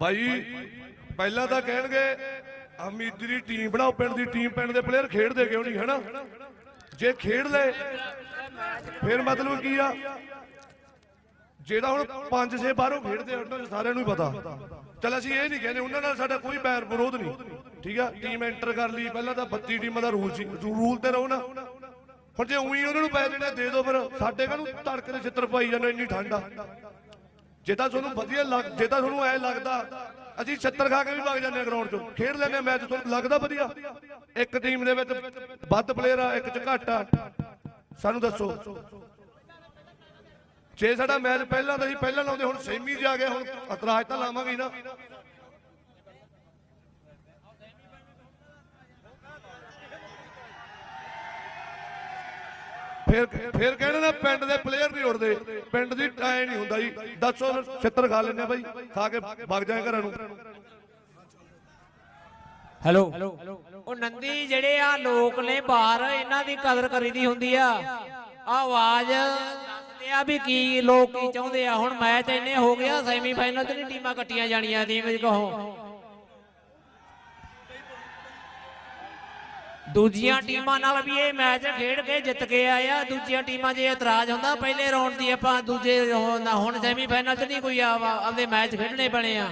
ਭਾਈ ਪਹਿਲਾਂ ਤਾਂ ਕਹਿਣਗੇ ਅਮੀਦੀ ਦੀ ਟੀਮ ਬਣਾਓ, ਪਿੰਡ ਦੀ ਟੀਮ ਪਿੰਡ ਦੇ ਪਲੇਅਰ ਖੇਡਦੇ ਕਿਉਂ ਨਹੀਂ, ਹੈਨਾ? ਜੇ ਖੇਡ ਲੈ ਫਿਰ ਮਤਲਬ ਕੀ ਆ? ਜਿਹੜਾ ਹੁਣ ਪੰਜ ਛੇ ਬਾਹਰੋਂ ਖੇਡਦੇ ਉਹਨਾਂ ਸਾਰਿਆਂ ਨੂੰ ਹੀ ਪਤਾ। ਚਲ ਅਸੀਂ ਇਹ ਨਹੀਂ ਕਹਿੰਦੇ, ਉਹਨਾਂ ਨਾਲ ਸਾਡਾ ਕੋਈ ਬੈਰ ਵਿਰੋਧ ਨਹੀਂ। ਠੀਕ ਆ? ਟੀਮ ਐਂਟਰ ਕਰ ਲਈ, ਪਹਿਲਾਂ ਤਾਂ 32 ਟੀਮਾਂ ਦਾ ਰੂਲ ਸੀ ਰੂਲ ਤੇ ਰਹੋ ਨਾ। ਹੁਣ ਜੇ ਉਹੀ ਉਹਨਾਂ ਨੂੰ ਪੈ ਦੇਣਾ ਦੇ ਦਿਓ ਫਿਰ। ਸਾਡੇ ਕਾਹਨੂੰ ਤੜਕੇ ਦੇ ਛਿੱਤਰ ਪਾਈ ਜਾਂਦੇ, ਇੰਨੀ ਠੰਡ ਆ। ਜੇ ਤਾਂ ਤੁਹਾਨੂੰ ਵਧੀਆ ਲੱਗ ਜੇ ਤਾਂ ਤੁਹਾਨੂੰ ਐ ਲੱਗਦਾ, ਅਸੀਂ ਛੱਤਰ ਖਾ ਕੇ ਵੀ ਵਗ ਜਾਂਦੇ ਆ ਗਰਾਊਂਡ ਚ। ਖੇਡ ਲੈਂਦੇ ਆ ਮੈਚ ਤੁਹਾਨੂੰ ਲੱਗਦਾ ਵਧੀਆ? ਇੱਕ ਟੀਮ ਦੇ ਵਿੱਚ ਵੱਧ ਪਲੇਅਰ ਆ, ਇੱਕ 'ਚ ਘੱਟ ਆ। ਸਾਨੂੰ ਦੱਸੋ। ਜੇ ਸਾਡਾ ਮੈਚ ਪਹਿਲਾਂ ਤਾਂ ਅਸੀਂ ਪਹਿਲਾਂ ਲਾਉਂਦੇ, ਹੁਣ ਸੈਮੀ 'ਚ ਆ ਗਏ ਹੁਣ ਇਤਰਾਜ਼ ਤਾਂ ਲਾਵਾਂਗੇ ਨਾ। ਫਿਰ ਫਿਰ ਕਹਿਣਾ ਨਾ ਪਿੰਡ ਦੇ ਪਲੇਅਰ ਨਹੀਂ ਉੜਦੇ। ਪਿੰਡ ਦੀ ਟਾਈ ਨਹੀਂ ਹੁੰਦਾ ਜੀ। ਦੱਸੋ ਛਿੱਤਰ ਖਾ ਆ ਬਾਈ। ਖਾ ਕੇ ਵਗ ਜਾਏ ਘਰਾਂ ਨੂੰ। ਹੈਲੋ। ਉਹ ਨੰਦੀ ਜਿਹੜੇ ਆ ਲੋਕ ਨੇ ਬਾਹਰ ਇਹਨਾਂ ਦੀ ਕਦਰ ਕਰੀਦੀ ਹੁੰਦੀ ਆ। ਆ ਆਵਾਜ਼ ਦੱਸਦੇ ਆ ਵੀ ਕੀ ਲੋਕ ਕੀ ਚਾਹੁੰਦੇ ਆ। ਹੁਣ ਮੈਚ ਇੰਨੇ ਹੋ ਗਿਆ ਸੈਮੀਫਾਈਨਲ ਤੇ ਨਹੀਂ ਟੀਮਾਂ ਕੱਟੀਆਂ ਜਾਣੀਆਂ ਦੀ ਵਿੱਚ ਕਹੋ। ਦੂਜੀਆਂ ਟੀਮਾਂ ਨਾਲ ਵੀ ਇਹ ਮੈਚ ਖੇਡ ਕੇ ਜਿੱਤ ਕੇ ਆਏ ਆ ਦੂਜੀਆਂ ਟੀਮਾਂ ਜੇ ਇਤਰਾਜ਼ ਹੁੰਦਾ, ਪਹਿਲੇ ਰਾਉਂਡ ਦੀ ਆਪਾਂ ਦੂਜੇ ਉਹ ਨਾ, ਹੁਣ ਸੈਮੀਫਾਈਨਲ 'ਚ ਨਹੀਂ ਕੋਈ ਆ ਆਪਦੇ ਮੈਚ ਖੇਡਣੇ ਪੈਣੇ ਆ।